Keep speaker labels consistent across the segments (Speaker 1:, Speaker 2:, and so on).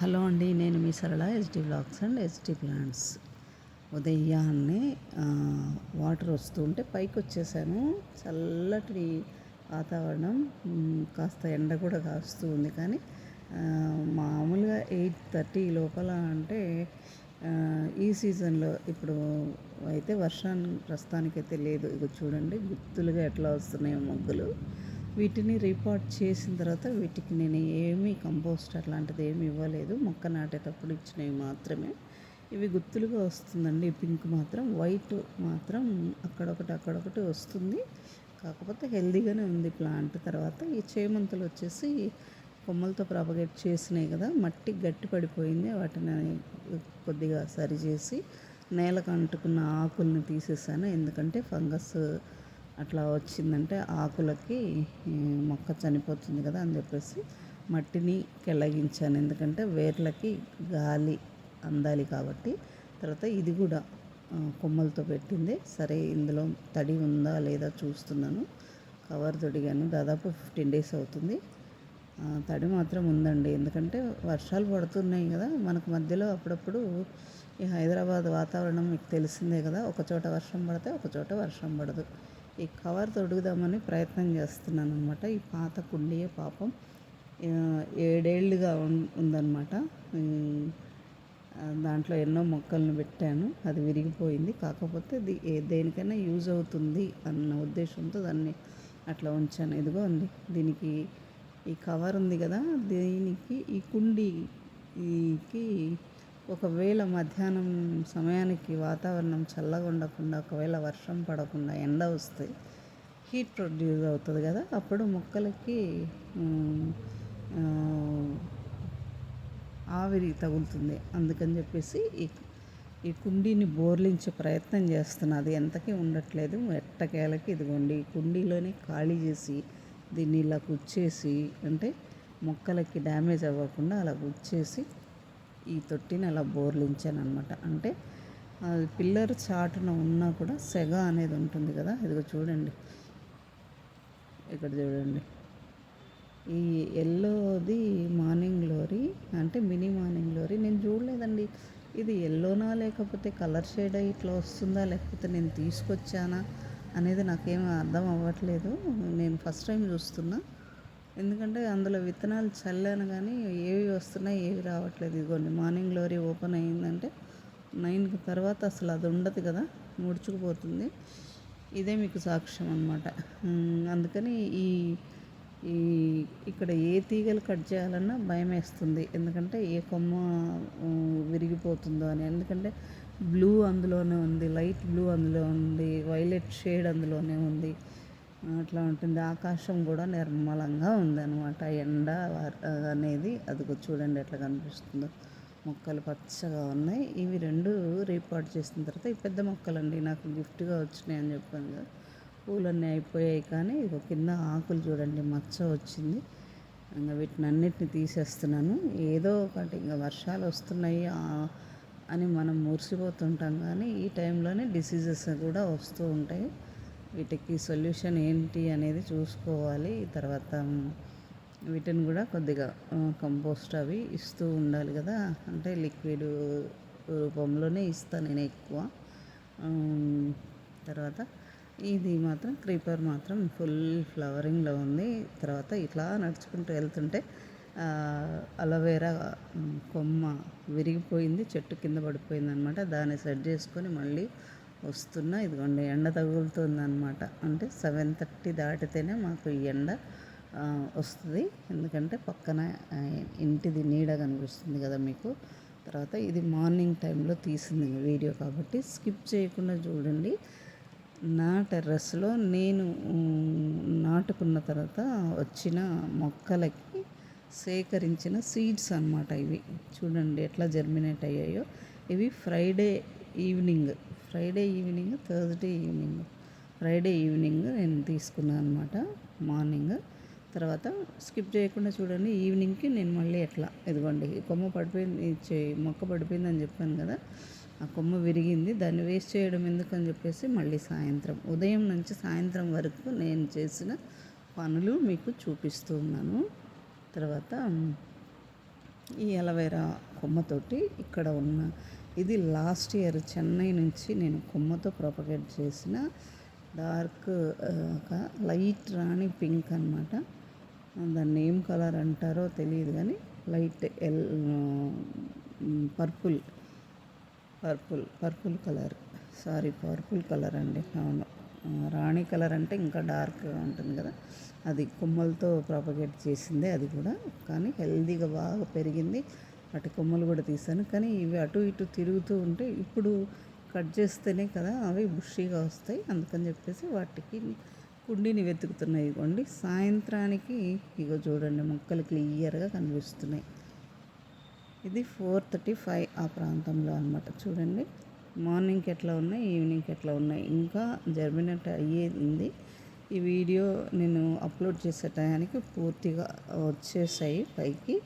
Speaker 1: Hello అండి నేను మీ Sarala SD blocks and HD plants ఉదయాన్నే వాటర్ వస్తుంటే పైకి వచ్చేసాను. చల్లటి వాతావరణం కాస్త ఎండ కూడా కాస్తూ ఉంది కానీ మామూలుగా ఎయిట్ థర్టీ లోపల అంటే ఈ సీజన్లో ఇప్పుడు అయితే వర్షాన్ని ప్రస్తుతానికైతే లేదు. ఇక చూడండి గుత్తులుగా ఎట్లా వస్తున్నాయో మొగ్గులు. వీటిని రిపోర్ట్ చేసిన తర్వాత వీటికి నేను ఏమీ కంపోస్ట్ అట్లాంటిది ఏమి ఇవ్వలేదు. మొక్క నాటేటప్పుడు ఇచ్చినవి మాత్రమే. ఇవి గుత్తులుగా వస్తుందండి. పింక్ మాత్రం వైట్ మాత్రం అక్కడొకటి అక్కడొకటి వస్తుంది. కాకపోతే హెల్దీగానే ఉంది ప్లాంట్. తర్వాత ఈ చేమంతులు వచ్చేసి కొమ్మలతో ప్రాపగేట్ చేసినాయి కదా మట్టి గట్టి పడిపోయింది. వాటిని కొద్దిగా సరిచేసి నేలకు అంటుకున్న ఆకుల్ని తీసేసాను. ఎందుకంటే ఫంగస్ అట్లా వచ్చిందంటే ఆకులకి మొక్క చనిపోతుంది కదా అని చెప్పేసి మట్టిని కెళ్ళగించాను ఎందుకంటే వేర్లకి గాలి అందాలి కాబట్టి. తర్వాత ఇది కూడా కొమ్మలతో పెట్టింది. సరే ఇందులో తడి ఉందా లేదా చూస్తున్నాను. కవర్ తొడిగాను. దాదాపు ఫిఫ్టీన్ డేస్ అవుతుంది. తడి మాత్రం ఉందండి. ఎందుకంటే వర్షాలు పడుతున్నాయి కదా. మనకు మధ్యలో అప్పుడప్పుడు ఈ హైదరాబాద్ వాతావరణం మీకు తెలిసిందే కదా. ఒక చోట వర్షం పడితే ఒక చోట వర్షం పడదు. ఈ కవర్ తొడుగుదామని ప్రయత్నం చేస్తున్నాను అనమాట ఈ పాత కుండీయే పాపం. ఏడేళ్ళుగా ఉం- ఉందన్నమాట. దాంట్లో ఎన్నో మొక్కలను పెట్టాను. అది విరిగిపోయింది. కాకపోతే ఇది ఏ- దేనికైనా యూజ్ అవుతుంది అన్న ఉద్దేశంతో దాన్ని అట్లా ఉంచాను. ఇదిగో అండి దీనికి ఈ కవర్ ఉంది కదా దీనికి ఈ కుండీకి ఒకవేళ మధ్యాహ్నం సమయానికి వాతావరణం చల్లగా ఉండకుండా ఒకవేళ వర్షం పడకుండా ఎండ వస్తే హీట్ ప్రొడ్యూస్ అవుతుంది కదా. అప్పుడు మొక్కలకి ఆవిరి తగులుతుంది. అందుకని చెప్పేసి ఈ ఈ కుండీని బోర్లించే ప్రయత్నం చేస్తున్నది ఎంతకీ ఉండట్లేదు. ఎట్టకేలకి ఇదిగోండి. కుండీలోనే ఖాళీ చేసి దీన్ని ఇలా కుచ్చేసి అంటే మొక్కలకి డ్యామేజ్ అవ్వకుండా అలా గుచ్చేసి ఈ తొట్టిని అలా బోర్లించాను అనమాట అంటే అది పిల్లర్ చాటున ఉన్నా కూడా సెగ అనేది ఉంటుంది కదా ఇదిగో చూడండి. ఇక్కడ చూడండి. ఈ ఎల్లోది మార్నింగ్ లోరీ అంటే మినీ మార్నింగ్ లోరీ నేను చూడలేదండి. ఇది ఎల్లోనా లేకపోతే కలర్ షేడ్ ఇట్లా వస్తుందా లేకపోతే నేను తీసుకొచ్చానా అనేది నాకేం అర్థం అవ్వట్లేదు. నేను ఫస్ట్ టైం చూస్తున్నా. ఎందుకంటే అందులో విత్తనాలు చల్లాను కానీ ఏవి వస్తున్నాయి ఏవి రావట్లేదు. ఇదిగోండి మార్నింగ్ గ్లోరీ ఓపెన్ అయ్యిందంటే నైన్కి తర్వాత అసలు అది ఉండదు కదా ముడుచుకుపోతుంది. ఇదే మీకు సాక్ష్యం అనమాట అందుకని ఈ ఈ ఇక్కడ ఏ తీగలు కట్ చేయాలన్నా భయం వేస్తుంది. ఎందుకంటే ఏ కొమ్మ విరిగిపోతుందో అని. ఎందుకంటే బ్లూ అందులోనే ఉంది లైట్ బ్లూ అందులో ఉంది వైలెట్ షేడ్ అందులోనే ఉంది. అట్లా ఉంటుంది. ఆకాశం కూడా నిర్మలంగా ఉందన్నమాట. ఎండ అనేది అదిగో చూడండి ఎట్లా కనిపిస్తుందో. మొక్కలు పచ్చగా ఉన్నాయి. ఇవి రెండు రీపాట్ చేసిన తర్వాత ఈ పెద్ద మొక్కలండి. నాకు గిఫ్ట్గా వచ్చినాయి అని చెప్పాను కదా. పూలన్నీ అయిపోయాయి కానీ ఇక కింద ఆకులు చూడండి. మచ్చ వచ్చింది. ఇంకా వీటిని అన్నిటిని తీసేస్తున్నాను. ఏదో ఒకటి ఇంకా వర్షాలు వస్తున్నాయి అని మనం మురిసిపోతుంటాం కానీ ఈ టైంలోనే డిసీజెస్ కూడా వస్తూ ఉంటాయి. వీటికి సొల్యూషన్ ఏంటి అనేది చూసుకోవాలి. తర్వాత వీటిని కూడా కొద్దిగా కంపోస్ట్ అవి ఇస్తూ ఉండాలి కదా. అంటే లిక్విడ్ రూపంలోనే ఇస్తాను నేను ఎక్కువ. తర్వాత ఇది మాత్రం క్రీపర్ మాత్రం ఫుల్ ఫ్లవరింగ్లో ఉంది. తర్వాత ఇట్లా నడుచుకుంటూ వెళ్తుంటే అలవేరా కొమ్మ విరిగిపోయింది చెట్టు కింద పడిపోయింది అనమాట దాన్ని సెట్ చేసుకొని మళ్ళీ వస్తున్నా ఇదిగోండి ఎండ తగులుతుందనమాట అంటే సెవెన్ థర్టీ దాటితేనే మాకు ఈ ఎండ వస్తుంది. ఎందుకంటే పక్కన ఇంటిది నీడ కనిపిస్తుంది కదా మీకు. తర్వాత ఇది మార్నింగ్ టైంలో తీసింది వీడియో కాబట్టి స్కిప్ చేయకుండా చూడండి. నా టెర్రస్లో నేను నాటుకున్న తర్వాత వచ్చిన మొక్కలకి సేకరించిన సీడ్స్ అనమాట ఇవి. చూడండి ఎట్లా జర్మినేట్ అయ్యాయో. ఇవి Friday evening. Friday evening Thursday evening. Friday evening నేను తీసుకున్నాను అనమాట మార్నింగ్. తర్వాత స్కిప్ చేయకుండా చూడండి ఈవినింగ్కి నేను మళ్ళీ ఎట్లా ఇదిగోండి కొమ్మ పడిపోయింది ఈ మొక్క పడిపోయిందని చెప్పాను కదా ఆ కొమ్మ విరిగింది దాన్ని వేస్ట్ చేయడం ఎందుకు అని చెప్పేసి మళ్ళీ సాయంత్రం ఉదయం నుంచి సాయంత్రం వరకు నేను చేసిన పనులు మీకు చూపిస్తూ ఉన్నాను. తర్వాత ఈ అలవేరా కొమ్మతోటి ఇక్కడ ఉన్న ఇది లాస్ట్ ఇయర్ చెన్నై నుంచి నేను కొమ్మతో ప్రొపగేట్ చేసిన డార్క్ ఒక లైట్ రాణి పింక్ అనమాట దాన్ని ఏం కలర్ అంటారో తెలియదు కానీ light L purple purple purple colour sorry purple colour అండి. అవును. రాణి కలర్ అంటే ఇంకా డార్క్గా ఉంటుంది కదా. అది కొమ్మలతో ప్రాపగేట్ చేసిందే అది కూడా. కానీ హెల్దీగా బాగా పెరిగింది. అటు కొమ్మలు కూడా తీసాను కానీ ఇవి అటు ఇటు తిరుగుతూ ఉంటే ఇప్పుడు కట్ చేస్తేనే కదా అవి బుషీగా వస్తాయి. అందుకని చెప్పేసి వాటికి కుండీని వెతుకుతున్నాయి ఇవ్వండి సాయంత్రానికి ఇగో చూడండి మొక్కలు క్లియర్గా కనిపిస్తున్నాయి. ఇది ఫోర్ థర్టీ ఫైవ్ ఆ ప్రాంతంలో అనమాట చూడండి. మార్నింగ్కి ఎట్లా ఉన్నాయి? ఈవినింగ్కి ఎట్లా ఉన్నాయి? ఇంకా జర్మినేట్ అయ్యేది. ఉంది ఈ వీడియో నేను అప్లోడ్ చేసే టయానికి పూర్తిగా వచ్చేసాయి పైకి.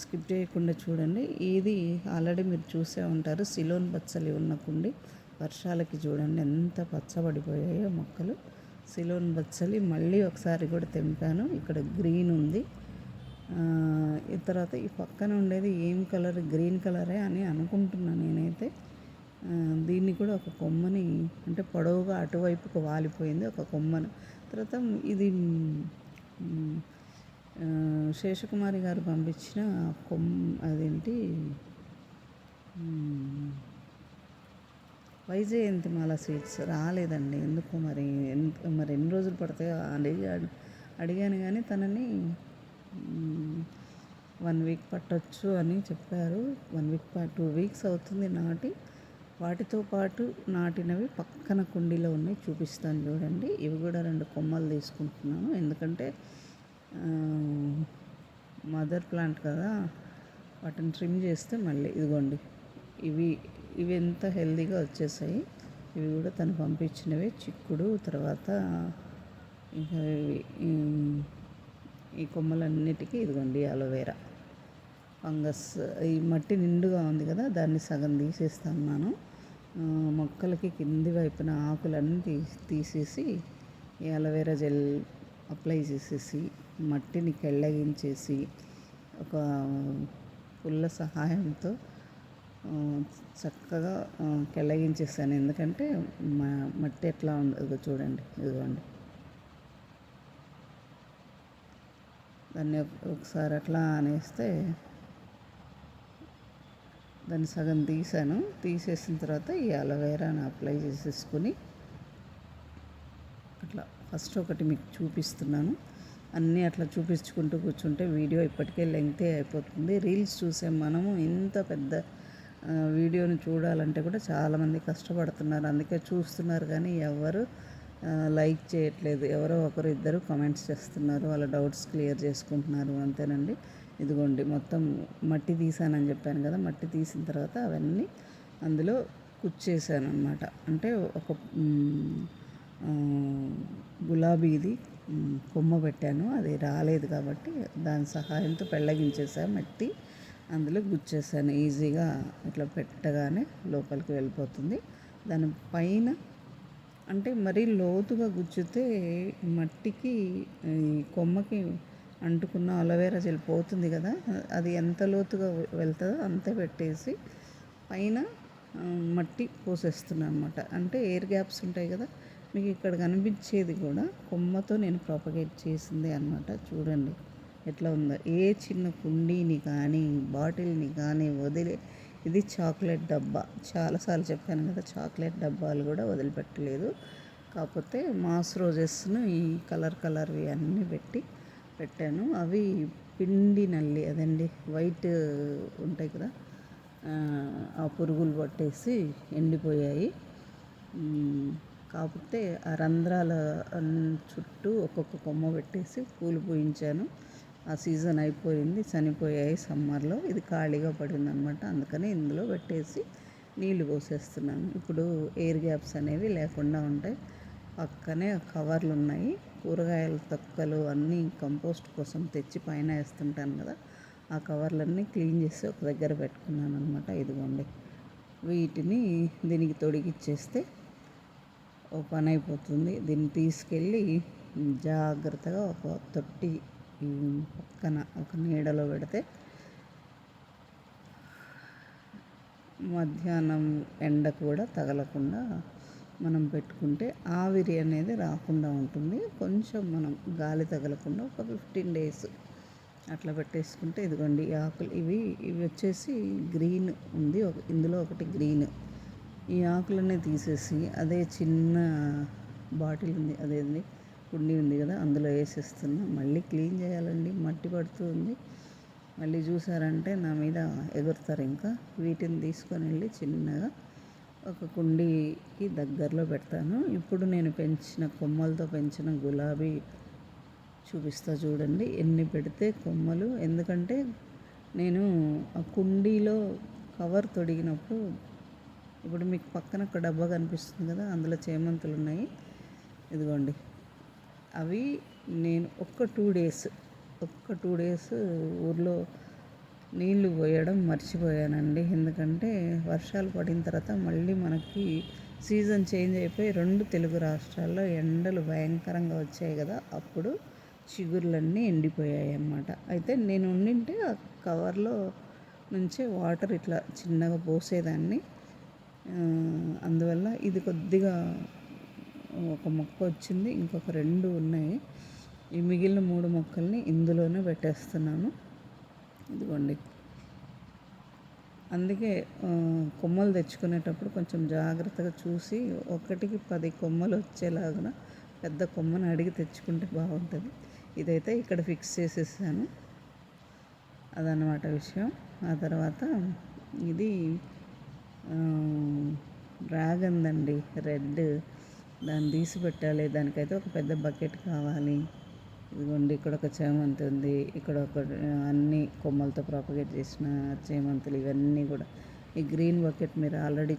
Speaker 1: స్కిప్ చేయకుండా చూడండి. ఇది ఆల్రెడీ మీరు చూసే ఉంటారు. సిలోన్ బచ్చలి ఉన్న కుండి. వర్షాలకి చూడండి ఎంత పచ్చబడిపోయాయో మొక్కలు. సిలోన్ బచ్చలి మళ్ళీ ఒకసారి కూడా తెంపాను. ఇక్కడ గ్రీన్ ఉంది. ఈ తర్వాత ఈ పక్కన ఉండేది ఏం కలర్? గ్రీన్ కలరే అని అనుకుంటున్నాను నేనైతే. దీన్ని కూడా ఒక కొమ్మని అంటే పొడవుగా అటువైపుకు వాలిపోయింది ఒక కొమ్మను. తర్వాత ఇది శేషకుమారి గారు పంపించిన కొమ్ అదేంటి? వైజయంతిమాల స్వీట్స్ రాలేదండి. ఎందుకు మరి మరి ఎన్ని రోజులు పడతాయో అడిగాడు అడిగాను కానీ తనని వన్ వీక్ పట్టొచ్చు అని చెప్పారు. వన్ వీక్ టూ వీక్స్ అవుతుంది నాటి. వాటితో పాటు నాటినవి పక్కన కుండీలో ఉన్నాయి. చూపిస్తాను చూడండి. ఇవి కూడా రెండు కొమ్మలు తీసుకుంటున్నాను. ఎందుకంటే మదర్ ప్లాంట్ కదా వాటిని ట్రిమ్ చేస్తే మళ్ళీ ఇదిగోండి ఇవి ఇవి ఎంత హెల్దీగా వచ్చేసాయి ఇవి కూడా తను పంపించినవి చిక్కుడు తర్వాత ఇంకా ఇవి ఈ- కొమ్మలన్నిటికీ ఇదిగోండి అలోవేరా ఫంగస్ ఈ మట్టి నిండుగా ఉంది కదా దాన్ని సగం తీసేస్తున్నాను మొక్కలకి కింది వైపున ఆకులన్నీ తీసేసి ఈ అలోవేరా జెల్ అప్లై చేసేసి మట్టిని కెళ్ళగించేసి ఒక పుల్ల సహాయంతో చక్కగా కెళ్ళగించేసాను. ఎందుకంటే మా మట్టి ఎట్లా ఉండదు చూడండి ఇదిగోండి. దాన్ని ఒకసారి అట్లా అనేస్తే దాన్ని సగం తీసాను. తీసేసిన తర్వాత ఈ అలోవేరాని అప్లై చేసేసుకుని అట్లా ఫస్ట్ ఒకటి మీకు చూపిస్తున్నాను. అన్నీ అట్లా చూపించుకుంటూ కూర్చుంటే వీడియో ఇప్పటికే లెంగ్తే అయిపోతుంది. రీల్స్ చూసే మనము ఇంత పెద్ద వీడియోని చూడాలంటే కూడా చాలామంది కష్టపడుతున్నారు. అందుకే చూస్తున్నారు కానీ ఎవరు లైక్ చేయట్లేదు. ఎవరో ఒకరు ఇద్దరు కమెంట్స్ చేస్తున్నారు. వాళ్ళ డౌట్స్ క్లియర్ చేసుకుంటున్నారు. అంతేనండి. ఇదిగోండి మొత్తం మట్టి తీసానని చెప్పాను కదా మట్టి తీసిన తర్వాత అవన్నీ అందులో కుచ్చేసాను అనమాట అంటే ఒక గులాబీది కొమ్మ పెట్టాను. అది రాలేదు కాబట్టి దాని సహాయంతో పెళ్ళగించేసాను మట్టి అందులో గుచ్చేసాను. ఈజీగా ఇట్లా పెట్టగానే లోపలికి వెళ్ళిపోతుంది. దాని పైన అంటే మరీ లోతుగా గుచ్చితే మట్టికి కొమ్మకి అంటుకున్న అలోవేరా జెల్ పోతుంది కదా అది ఎంత లోతుగా వెళ్తుందో అంతే పెట్టేసి పైన మట్టి పోసేస్తున్నాను అనమాట అంటే ఎయిర్ గ్యాప్స్ ఉంటాయి కదా మీకు ఇక్కడ కనిపించేది కూడా కొమ్మతో నేను ప్రాపగేట్ చేసింది అనమాట చూడండి ఎట్లా ఉందో. ఏ చిన్న కుండీని కానీ బాటిల్ని కానీ వదిలే ఇది చాక్లెట్ డబ్బా. చాలాసార్లు చెప్పాను కదా చాక్లెట్ డబ్బాలు కూడా వదిలిపెట్టలేదు. కాకపోతే మాస్ రోజెస్ను ఈ కలర్ కలర్వి అన్నీ పెట్టి పెట్టాను. అవి పిండి నల్లి అదండి వైట్ ఉంటాయి కదా ఆ, పురుగులు పట్టేసి ఎండిపోయాయి. కాకపోతే ఆ రంధ్రాల చుట్టూ ఒక్కొక్క కొమ్మ పెట్టేసి పూలు పూయించాను. ఆ సీజన్ అయిపోయింది చనిపోయాయి సమ్మర్లో. ఇది ఖాళీగా పడింది అనమాట అందుకని ఇందులో పెట్టేసి నీళ్ళు పోసేస్తున్నాను. ఇప్పుడు ఎయిర్ గ్యాప్స్ అనేవి లేకుండా ఉంటాయి. పక్కనే కవర్లు ఉన్నాయి కూరగాయల తొక్కలు అన్నీ కంపోస్ట్ కోసం తెచ్చి పైన వేస్తుంటాను కదా ఆ కవర్లన్నీ క్లీన్ చేసి ఒక దగ్గర పెట్టుకున్నాను అనమాట ఇదిగోండి. వీటిని దీనికి తొడిగిచ్చేస్తే పని అయిపోతుంది దీన్ని తీసుకెళ్ళి జాగ్రత్తగా ఒక తొట్టి పక్కన ఒక నీడలో పెడితే మధ్యాహ్నం ఎండ కూడా తగలకుండా మనం పెట్టుకుంటే ఆవిరి అనేది రాకుండా ఉంటుంది. కొంచెం మనం గాలి తగలకుండా ఒక ఫిఫ్టీన్ డేస్ అట్లా పెట్టేసుకుంటే ఇదిగోండి ఆకులు ఇవి ఇవి వచ్చేసి గ్రీన్ ఉంది. ఒక ఇందులో ఒకటి గ్రీన్. ఈ ఆకులన్నీ తీసేసి అదే చిన్న బాటిల్ ఉంది అదేంది కుండీ ఉంది కదా అందులో వేసేస్తున్నా. మళ్ళీ క్లీన్ చేయాలండి మట్టి పడుతుంది మళ్ళీ చూసారంటే నా మీద ఎగురుతారు ఇంకా. వీటిని తీసుకొని వెళ్ళి చిన్నగా ఒక కుండీకి దగ్గరలో పెడతాను. ఇప్పుడు నేను పెంచిన కొమ్మలతో పెంచిన గులాబీ చూపిస్తా చూడండి. ఎన్ని పెడితే కొమ్మలు. ఎందుకంటే నేను ఆ కుండీలో కవర్ తొడిగినప్పుడు ఇప్పుడు మీకు పక్కన ఒక డబ్బా కనిపిస్తుంది కదా అందులో చేమంతులు ఉన్నాయి ఇదిగోండి. అవి నేను ఒక్క టూ డేస్ ఒక్క టూ డేస్ ఊర్లో నీళ్ళు పోయడం మర్చిపోయానండి. ఎందుకంటే వర్షాలు పడిన తర్వాత మళ్ళీ మనకి సీజన్ చేంజ్ అయిపోయి రెండు తెలుగు రాష్ట్రాల్లో ఎండలు భయంకరంగా వచ్చాయి కదా అప్పుడు చిగుర్లన్నీ ఎండిపోయాయి అన్నమాట. అయితే నేను ఉండింటే ఆ కవర్లో నుంచే వాటర్ ఇట్లా చిన్నగా పోసేదాన్ని. అందువల్ల ఇది కొద్దిగా ఒక మొక్క వచ్చింది. ఇంకొక రెండు ఉన్నాయి. ఈ మిగిలిన మూడు మొక్కల్ని ఇందులోనే పెట్టేస్తున్నాను. ఇదిగోండి. అందుకే కొమ్మలు తెచ్చుకునేటప్పుడు కొంచెం జాగ్రత్తగా చూసి ఒకటికి పది కొమ్మలు వచ్చేలాగా పెద్ద కొమ్మను అడిగి తెచ్చుకుంటే బాగుంటుంది. ఇదైతే ఇక్కడ ఫిక్స్ చేసేసాను. అదనమాట విషయం. ఆ తర్వాత ఇది రాగందండి రెడ్. దాన్ని తీసి పెట్టాలి. దానికైతే ఒక పెద్ద బకెట్ కావాలి. ఇదిగోండి ఇక్కడ ఒక చేమంతి ఉంది. ఇక్కడ ఒక అన్ని కొమ్మలతో ప్రాపగేట్ చేసిన చేమంతులు ఇవన్నీ కూడా. ఈ గ్రీన్ బకెట్ మీరు ఆల్రెడీ